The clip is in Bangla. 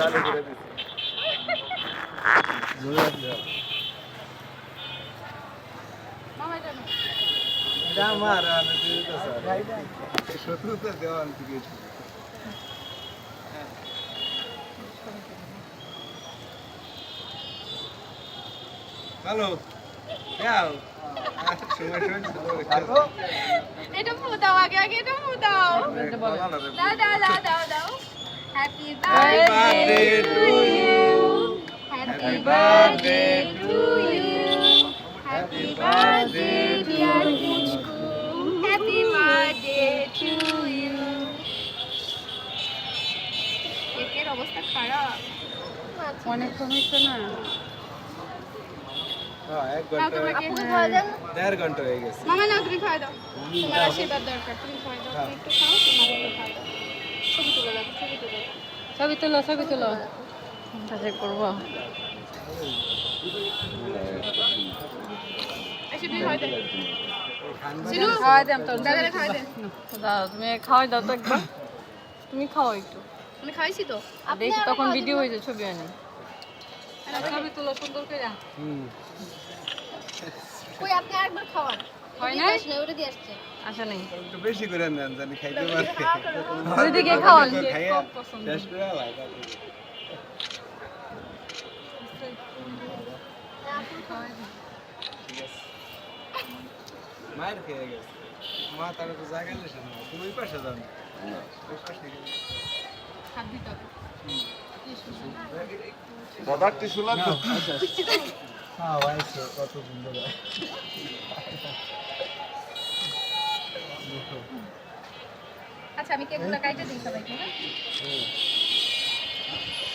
চালু করে আমার শত্রুতা হ্যালো এটা ফুটাও আগে আগে এটা ফুটাও দাও। দাও দাও দাও দাও। happy birthday to you happy birthday to you happy birthday dear পুচকু হ্যাপি বার্থডে টু ইউ কেকের অবস্থা খারাপ অনেক কমেছে না হ্যাঁ এক নাও ঘন্টা তোমাকে খাওয়া দাও দেড় ঘন্টা হয়ে গেছে মামা নাও তুমি খাওয়া দাও তোমার আশীর্বাদ দরকার তুমি খাওয়া দাও তুমি একটু খাও ছবি তুলো ছবি তুলো সাথে করব তুমি খাওয়াই দাও তো একবার। তুমি খাও একটু। আমি খাইছি তো। দেখি তখন ভিডিও হয়েছে ছবি আনি ছবি তুলো সুন্দর করে। হুম। কই আপনি আরেকবার খাওয়ান। হয় না আসা নেই। একটু বেশি করে নেন জানি খাইতে পারে ওইদিকে খাওয়ান খাইয়া কম পছন্দ। শেষ করে মায়ের খেয়ে গেছে। মা তারা তো জায়গা না। তুমি ওই পাশে ওই পাশে গেলে। হাত পদার্থ শুনলাম আচ্ছা আমি কেকগুলো কাইটে দিই সবাইকে হ্যাঁ?